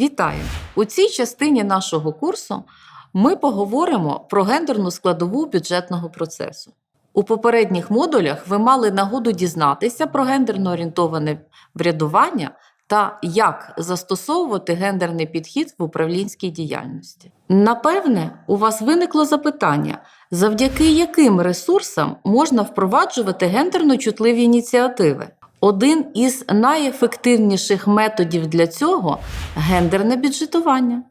Вітаю! У цій частині нашого курсу ми поговоримо про гендерну складову бюджетного процесу. У попередніх модулях ви мали нагоду дізнатися про гендерно орієнтоване врядування та як застосовувати гендерний підхід в управлінській діяльності. Напевне, у вас виникло запитання, завдяки яким ресурсам можна впроваджувати гендерно чутливі ініціативи. Один із найефективніших методів для цього гендерне бюджетування.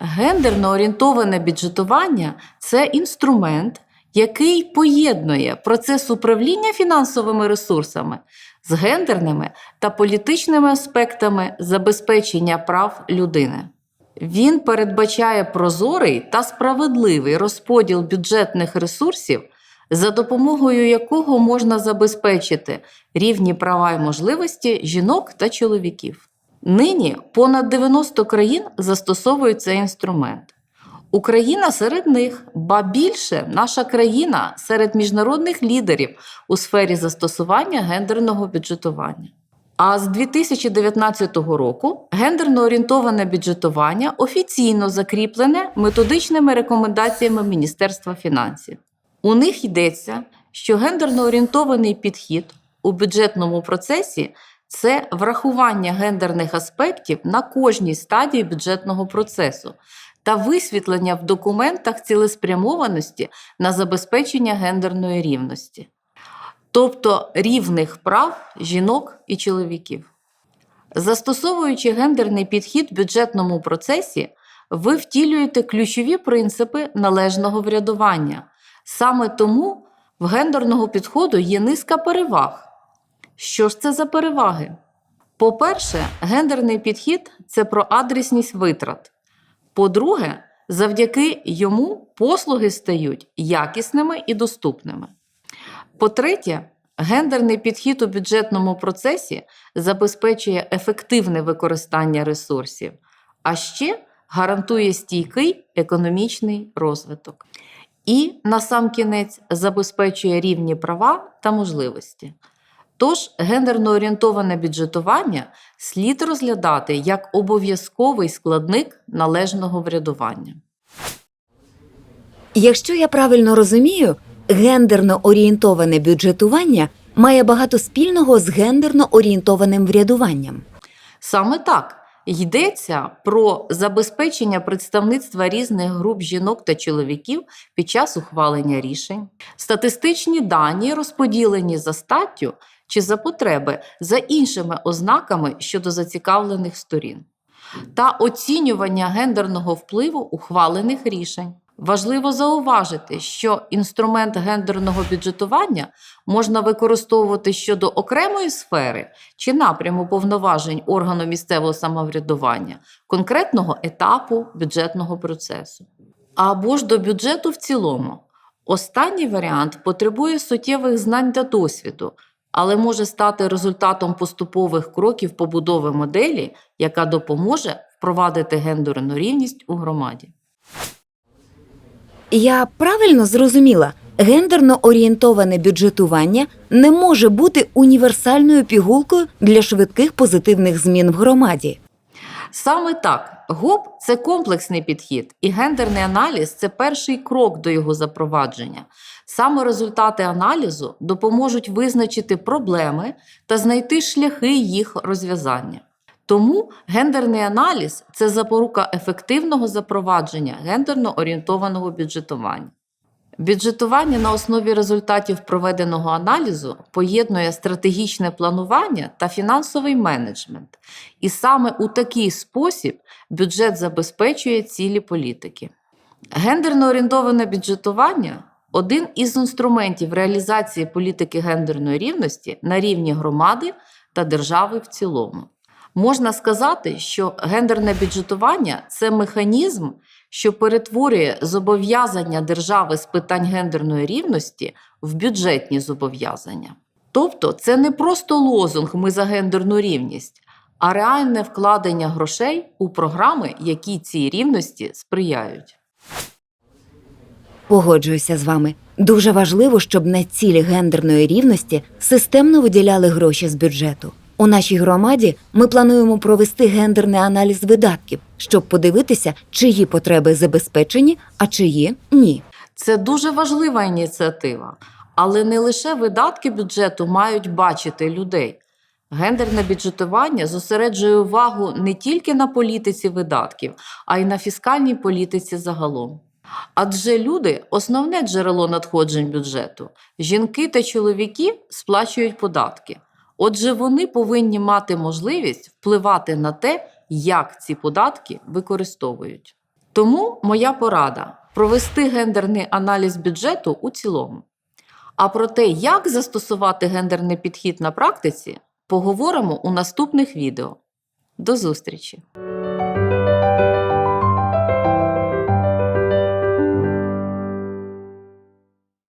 Гендерно орієнтоване бюджетування це інструмент, який поєднує процес управління фінансовими ресурсами з гендерними та політичними аспектами забезпечення прав людини. Він передбачає прозорий та справедливий розподіл бюджетних ресурсів, за допомогою якого можна забезпечити рівні права і можливості жінок та чоловіків. Нині понад 90 країн застосовують цей інструмент. Україна серед них, ба більше наша країна серед міжнародних лідерів у сфері застосування гендерного бюджетування. А з 2019 року гендерно орієнтоване бюджетування офіційно закріплене методичними рекомендаціями Міністерства фінансів. У них йдеться, що гендерно орієнтований підхід у бюджетному процесі це врахування гендерних аспектів на кожній стадії бюджетного процесу та висвітлення в документах цілеспрямованості на забезпечення гендерної рівності, тобто рівних прав жінок і чоловіків. Застосовуючи гендерний підхід в бюджетному процесі, ви втілюєте ключові принципи належного врядування. Саме тому в гендерного підходу є низка переваг. Що ж це за переваги? По-перше, гендерний підхід це про адресність витрат. По-друге, завдяки йому послуги стають якісними і доступними. По-третє, гендерний підхід у бюджетному процесі забезпечує ефективне використання ресурсів, а ще гарантує стійкий економічний розвиток. І, насамкінець, забезпечує рівні права та можливості. Тож гендерно орієнтоване бюджетування слід розглядати як обов'язковий складник належного врядування. Якщо я правильно розумію, гендерно орієнтоване бюджетування має багато спільного з гендерно орієнтованим врядуванням. Саме так йдеться про забезпечення представництва різних груп жінок та чоловіків під час ухвалення рішень, статистичні дані розподілені за статтю чи за потреби за іншими ознаками щодо зацікавлених сторін, та оцінювання гендерного впливу ухвалених рішень. Важливо зауважити, що інструмент гендерного бюджетування можна використовувати щодо окремої сфери чи напряму повноважень органу місцевого самоврядування, конкретного етапу бюджетного процесу, або ж до бюджету в цілому. Останній варіант потребує суттєвих знань та досвіду, але може стати результатом поступових кроків побудови моделі, яка допоможе впровадити гендерну рівність у громаді. Я правильно зрозуміла, гендерно орієнтоване бюджетування не може бути універсальною пігулкою для швидких позитивних змін в громаді. Саме так, ГОП це комплексний підхід, і гендерний аналіз це перший крок до його запровадження. Саме результати аналізу допоможуть визначити проблеми та знайти шляхи їх розв'язання. Тому гендерний аналіз це запорука ефективного запровадження гендерно орієнтованого бюджетування. Бюджетування на основі результатів проведеного аналізу поєднує стратегічне планування та фінансовий менеджмент. І саме у такий спосіб бюджет забезпечує цілі політики. Гендерно орієнтоване бюджетування один із інструментів реалізації політики гендерної рівності на рівні громади та держави в цілому. Можна сказати, що гендерне бюджетування це механізм, що перетворює зобов'язання держави з питань гендерної рівності в бюджетні зобов'язання. Тобто це не просто лозунг Ми за гендерну рівність, а реальне вкладення грошей у програми, які цій рівності сприяють. Погоджуюся з вами. Дуже важливо, щоб на цілі гендерної рівності системно виділяли гроші з бюджету. У нашій громаді ми плануємо провести гендерний аналіз видатків, щоб подивитися, чиї потреби забезпечені, а чиї ні. Це дуже важлива ініціатива, але не лише видатки бюджету мають бачити людей. Гендерне бюджетування зосереджує увагу не тільки на політиці видатків, а й на фіскальній політиці загалом. Адже люди основне джерело надходжень бюджету. Жінки та чоловіки сплачують податки. Отже, вони повинні мати можливість впливати на те, як ці податки використовують. Тому моя порада провести гендерний аналіз бюджету у цілому. А про те, як застосувати гендерний підхід на практиці, поговоримо у наступних відео. До зустрічі!